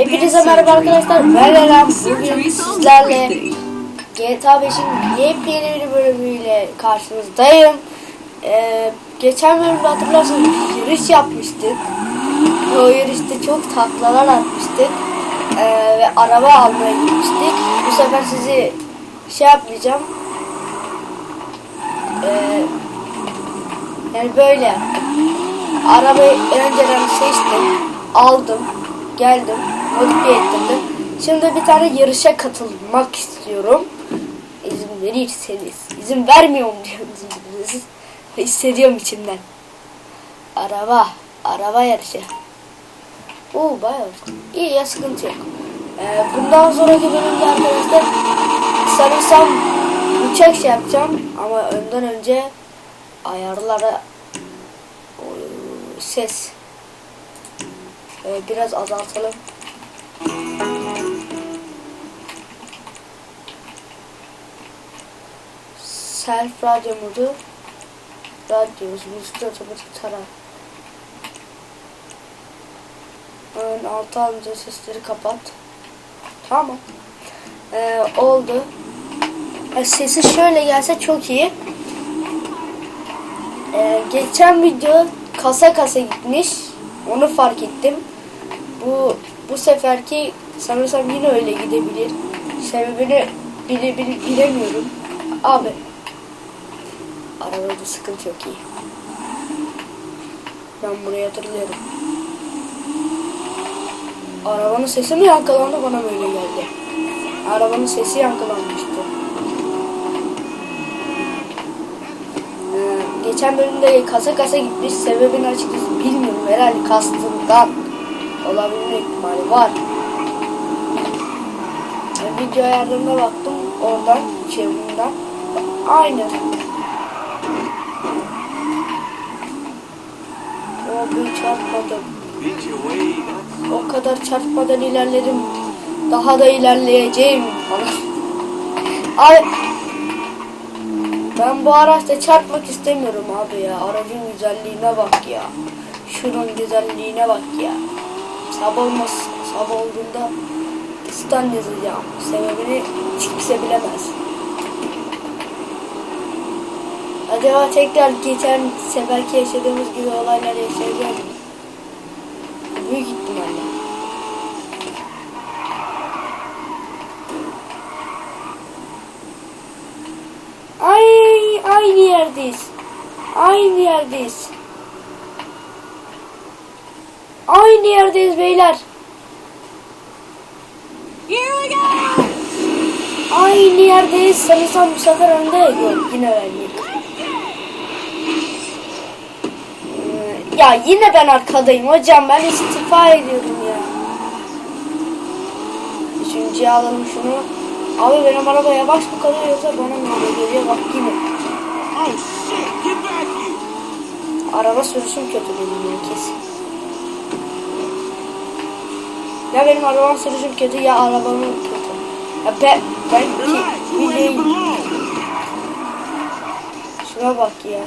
Hepinize merhaba arkadaşlar. Ben Eren. Bugün sizlerle GTA 5'in yepyeni bir bölümüyle karşınızdayım. Ee, geçen bölümde hatırlarsanız yarış yapmıştık. O yarışta çok taklalar atmıştık. Ee, ve araba almaya gitmiştik. Bu sefer sizi şey yapmayacağım. Ee, yani böyle. Arabayı önceden seçtim, aldım, geldim, modifiye ettirdim. Şimdi bir tane yarışa katılmak istiyorum. İzin verirseniz. İzin vermiyorum diyorsunuz. Hissediyorum içimden. Araba, araba yarışı. Oo bayağı iyi ya sıkıntı yok. Ee, bundan sonraki bölümde arkadaşlar sanırsam uçak şey yapacağım ama önden önce ayarlara ses Ee, biraz azaltalım. Self radyo modu radyo müzik otomatik tarar. Ön altı alınca sesleri kapat. Tamam. Ee, oldu. Ee, sesi şöyle gelse çok iyi. Ee, geçen video kasa kasa gitmiş. Onu fark ettim. Bu bu seferki sanırsam yine öyle gidebilir. Sebebini bile, bile, bilemiyorum. Abi. Arabada sıkıntı yok iyi. Ben burayı hatırlıyorum. Arabanın sesi mi yankılandı bana böyle geldi. Arabanın sesi yankılanmıştı. Ee, geçen bölümde kasa kasa gitmiş. Sebebini açıkçası bilmiyorum. Herhalde kastından olabilme ihtimali var. Ee, video ayarlarına baktım. Oradan çevrimden. Aynı. O bir çarpmadım. O kadar çarpmadan ilerledim. Daha da ilerleyeceğim falan. Ay ben bu araçta çarpmak istemiyorum abi ya. Aracın güzelliğine bak ya. Şunun güzelliğine bak ya. Sabah olmaz. Sabah olduğunda stan yazacağım. Sebebini kimse bilemez. Acaba tekrar geçen seferki yaşadığımız gibi olaylar yaşayacağız mı? Büyük ihtimalle. Ay, aynı yerdeyiz. Aynı yerdeyiz. Aynı yerdeyiz beyler. Aynı yerdeyiz. Sanırsam bu sefer önde yok. Yine verdik. Ee, Ya yine ben arkadayım hocam. Ben istifa ediyorum ya. Üçüncüye alalım şunu. Abi benim araba yavaş mı kalıyor yoksa bana mı geliyor bak yine. Oh! Araba sürüşüm kötü benim ya kesin. Ya benim arabam sürüşüm kötü ya arabamın kötü. Ya ben, ben belong. şuna bak ya.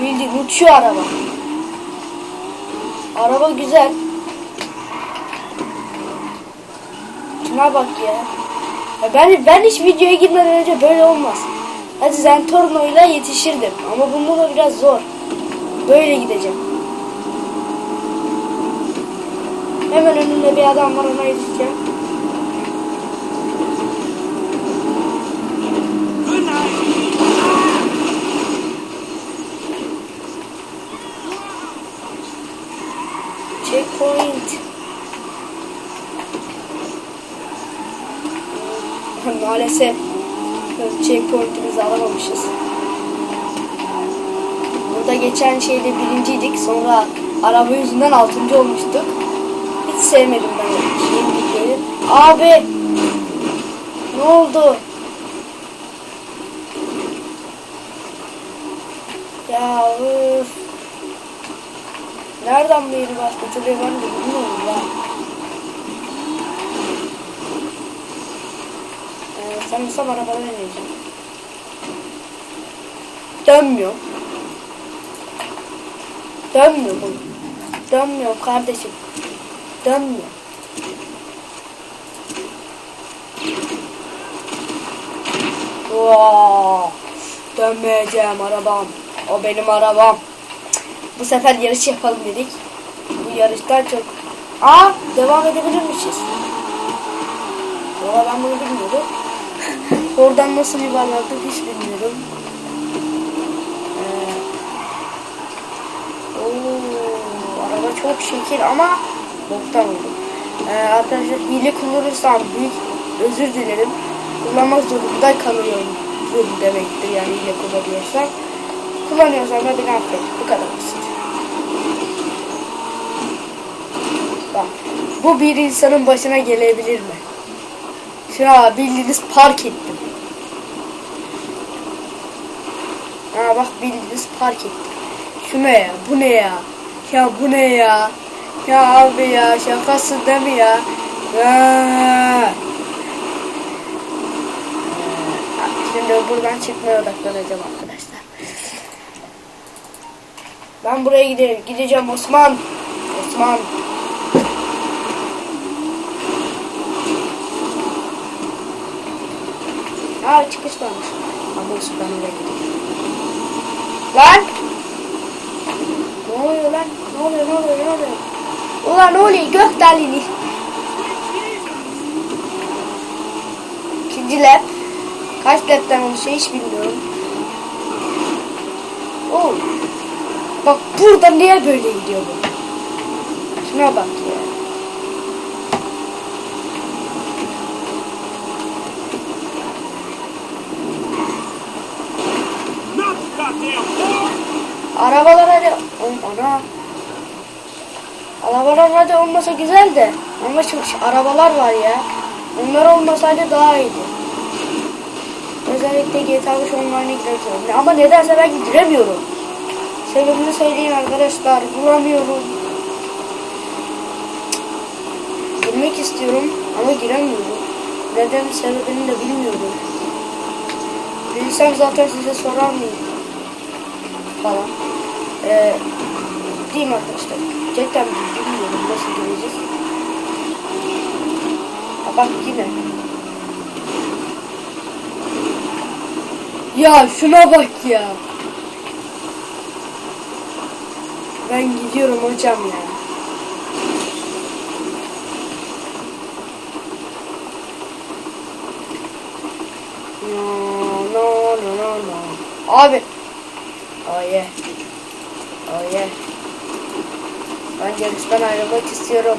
Bildiğin uçuyor araba. Araba güzel. Şuna bak ya. ya ben, ben hiç videoya girmeden önce böyle olmaz. Hadi Zentorno'yla yetişirdim. Ama bunda da biraz zor. Böyle gideceğim. Hemen önümde bir adam var ona yetişeceğim. Checkpoint. Maalesef checkpoint'imizi alamamışız. Burada geçen şeyde birinciydik. Sonra araba yüzünden altıncı olmuştuk. Sevmedim ben şeyin videoyu. Abi! Ne oldu? Ya üf. Nereden bu yeri başlatılıyor ben de bilmiyorum ya. Ee, sanırsam arabadan ineceğim. Dönmüyor. Dönmüyor bu. Dönmüyor kardeşim dönmüyor. Wow. Dönmeyeceğim arabam. O benim arabam. Bu sefer yarış yapalım dedik. Bu yarıştan çok... Aa devam edebilirmişiz. Valla ben bunu bilmiyordum. Oradan nasıl yuvarlandık hiç bilmiyorum. Ee... Oo, araba çok şekil ama boktan oldu. Ee, arkadaşlar hile kullanırsam büyük özür dilerim. Kullanmak zorunda kalıyorum demektir yani hile kullanıyorsam. Kullanıyorsam da beni affet. Bu kadar basit. Bak bu bir insanın başına gelebilir mi? Ya bildiğiniz park ettim. Ha bak bildiğiniz park ettim. Şu ne ya? Bu ne ya? Ya bu ne ya? Ya abi ya şakası değil mi ya? Ya. Şimdi buradan çıkmaya odaklanacağım arkadaşlar. Ben buraya gidelim. Gideceğim Osman. Osman. Aa çıkış varmış. Ama ben oraya gideyim. Lan! Ne oluyor lan? Ne oluyor ne oluyor ne oluyor? Ulan oluyor? Gök delini. İkinci lap. Kaç lapten oluşuyor hiç bilmiyorum. Oo. Bak burada niye böyle gidiyor bu? Şuna bak ya. Arabalar hadi. Ana. Arabalar hadi olmasa güzel de. Ama şu arabalar var ya. Onlar olmasaydı daha iyiydi. Özellikle GTA 5 Online'a girmek. Ama nedense ben giremiyorum. Sebebini söyleyeyim arkadaşlar. Bulamıyorum. Girmek istiyorum ama giremiyorum. Neden sebebini de bilmiyorum. Bilsem zaten size sorar mıyım? Falan. Ee, mi arkadaşlar? Gerçekten bilmiyorum nasıl gireceğiz. Ha bak yine. Ya şuna bak ya. Ben gidiyorum hocam ya. No no no no no. Abi. Oh yeah. Oh yeah. Ben yarıştan ayrılmak istiyorum.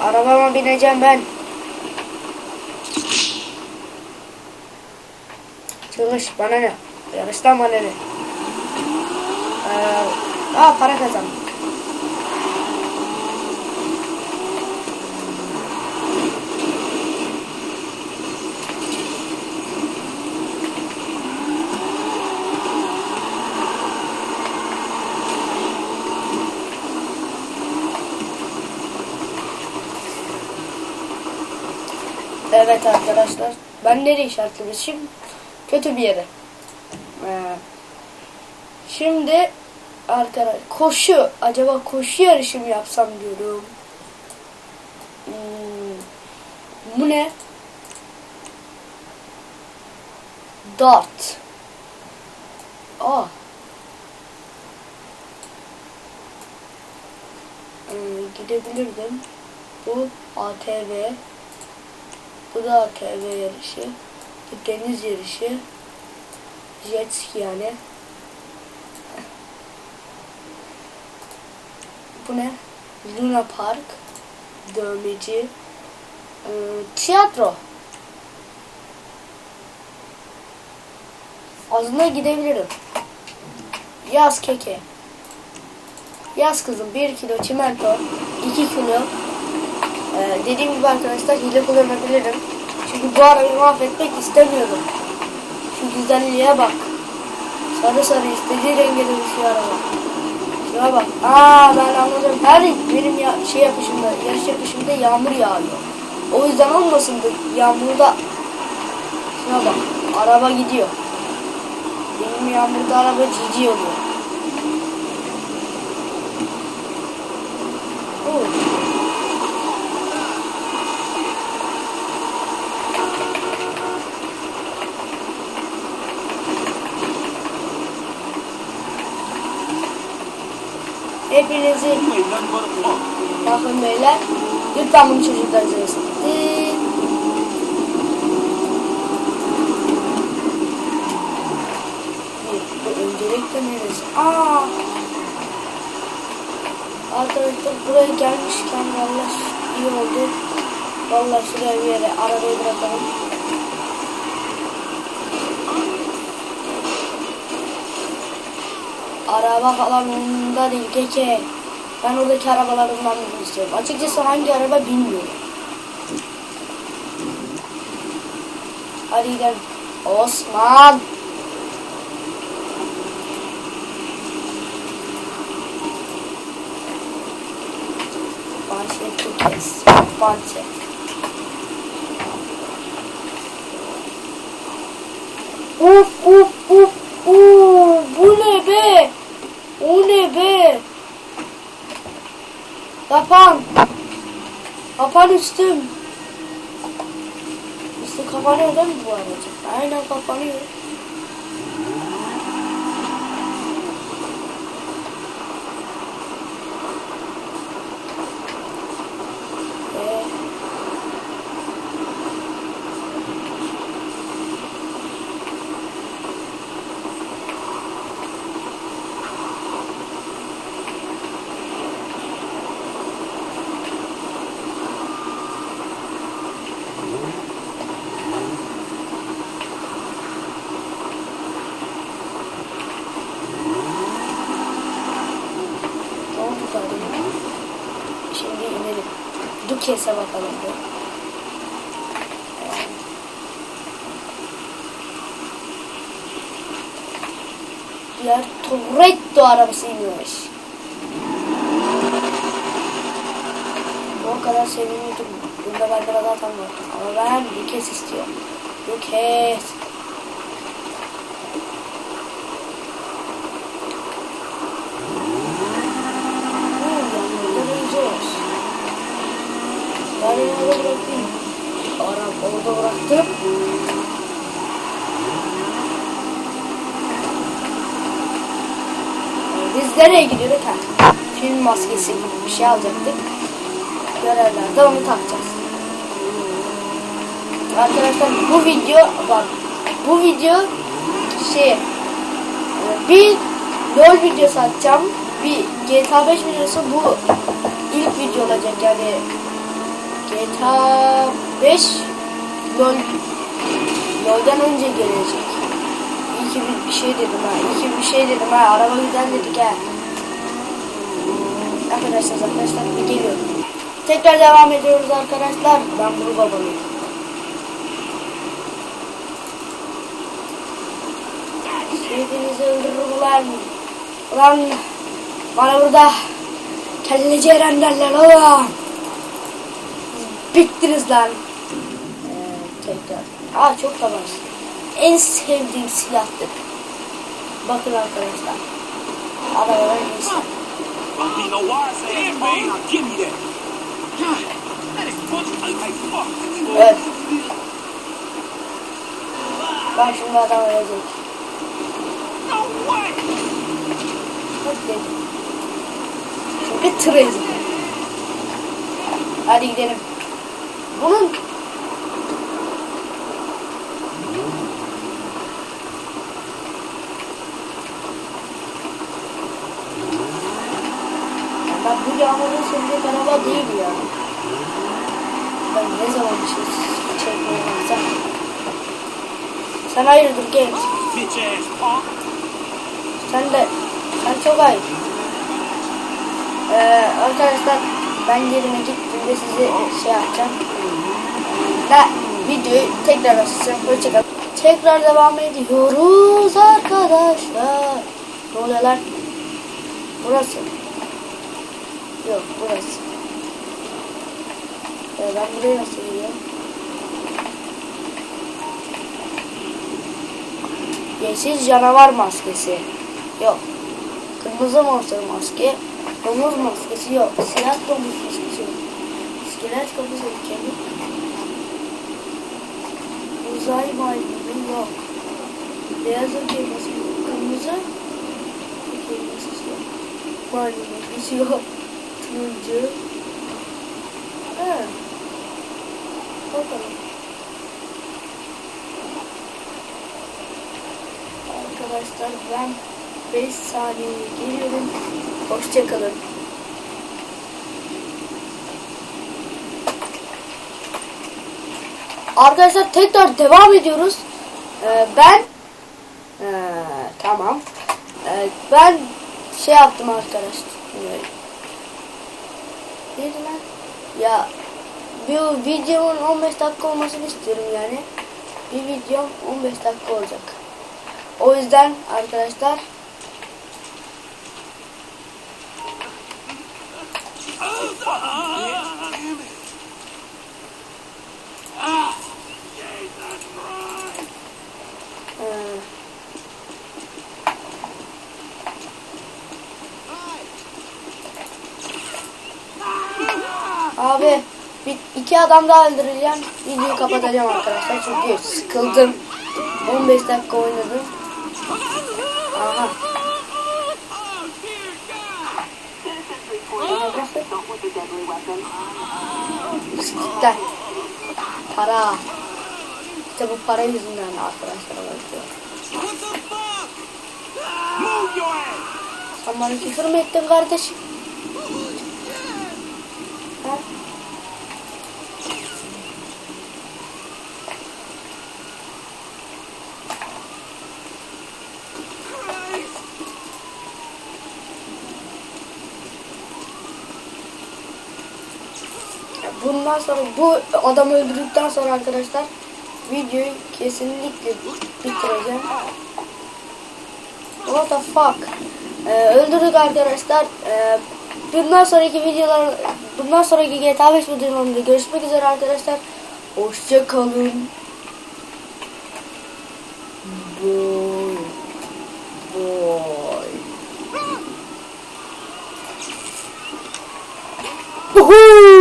Arabama bineceğim ben. Çalış bana ne? Yarıştan bana ne? Ee, aa para kazandım. Arkadaşlar. Ben nereye işaretlemişim? Kötü bir yere. Ee, şimdi arkadaş koşu. Acaba koşu yarışı mı yapsam diyorum. Hmm, bu ne? Dart. Aa. Hmm, gidebilirdim. Bu ATV. Bu da ATV yarışı. Deniz yarışı. Jet ski yani. Bu ne? Luna Park. Dövmeci. Ee, tiyatro. Aslında gidebilirim. Yaz keke. Yaz kızım 1 kilo çimento, 2 kilo ee, dediğim gibi arkadaşlar hile kullanabilirim. Çünkü bu arabayı mahvetmek istemiyorum. Şu güzelliğe bak. Sarı sarı istediği renge dönüşüyor araba. Şuna bak. Aa ben anladım. Her benim ya, şey yapışımda, yarış yapışımda yağmur yağıyor. O yüzden olmasın da yağmurda. Şuna bak. Araba gidiyor. Benim yağmurda araba cici oluyor. Oo. Bakın beyler. Lütfen bunu çocuklar izlesin. Bu öncelikle neresi? Aa! Arkadaşlar buraya gelmişken valla iyi oldu. Valla şuraya bir yere arabayı bırakalım. Araba falan umurumda değil keke. Ben oradaki arabalarından birini istiyorum. Açıkçası hangi araba bilmiyorum. Hadi gidelim. Osman. Bahçe. Uf uf uf uf. Bu ne be? O ne be? Kapan. Kapan üstüm. Üstü kapanıyor değil mi bu aracı? Aynen kapanıyor. Ee, ne oldu zaten? Şimdi inelim. Dukes'e bakalım. Ee, Diğer Toretto arabasıymış. O kadar seviniyordum. Bunda bende zaten var. Ama ben Dukes istiyorum. Dukes. Arap orada bıraktım. Biz nereye gidiyorduk ha? Film maskesi gibi bir şey alacaktık. Görevlerde onu takacağız. Arkadaşlar bu video bak bu video şey bir LOL videosu atacağım. Bir GTA 5 videosu bu ilk video olacak yani GTA 5 LOL LOL'den önce gelecek. İyi ki bir, bir şey dedim ha. İyi ki bir şey dedim ha. Araba güzel dedik ha. Arkadaşlar arkadaşlar bir geliyorum. Tekrar devam ediyoruz arkadaşlar. Ben bunu babalıyım. Sevdiğinizi öldürür ulan. Ulan bana burada kelleci eren derler oğlum. Bittiniz lan. Ee, tekrar. Aa çok var. En sevdiğim silahtır. Bakın arkadaşlar. Arabalar fuck. Evet. Ben şimdi adam ölecek. No way. Bak dedim. Çünkü tır ezik. Hadi gidelim. Bunun Ben bu yağmurun sevecek araba değil ya. Ben ne zaman bir şey çekmeye baksam. Sen hayırdır genç? Punk. Sen de sen çok ayıp. Ee, arkadaşlar ben yerime gittiğimde size şey yapacağım. Da videoyu tekrar açacağım. Hoşçakalın. Tekrar devam ediyoruz arkadaşlar. Ne oluyor lan? Burası. Yok burası. Ee, ben buraya nasıl geliyorum? Yeşil canavar maskesi. Yok. Kırmızı monster maske. Domuz maskesi yok. Siyah domuz maskesi yok. İskelet kapısı kemik. Uzay maymun yok. Beyaz kelimesi yok. Kırmızı kelimesi yok. Maymun maskesi yok. Turuncu. Ha. Bakalım. Arkadaşlar ben 5 saniye geliyorum. Hoşçakalın. Arkadaşlar tekrar devam ediyoruz. Ee, ben ee, tamam. Ee, ben şey yaptım arkadaşlar. Neydi? Ya bir videomun 15 dakika olmasını istiyorum yani. Bir videom 15 dakika olacak. O yüzden arkadaşlar Damn abi bir, iki adam daha öldüreceğim. Videoyu kapatacağım arkadaşlar çünkü sıkıldım. 15 dakika oynadım. Aha. Siktir. Para. İşte bu para yüzünden arkadaşlar ass! Sen bana küfür mü ettin kardeşim? Ha? Christ! Bundan sonra bu adamı öldürdükten sonra arkadaşlar videoyu kesinlikle bitireceğim. What the fuck? Ee, öldürdük arkadaşlar. Ee, bundan sonraki videolar, bundan sonraki GTA 5 videolarında görüşmek üzere arkadaşlar. Hoşça kalın. Boy. Boy. Uhu!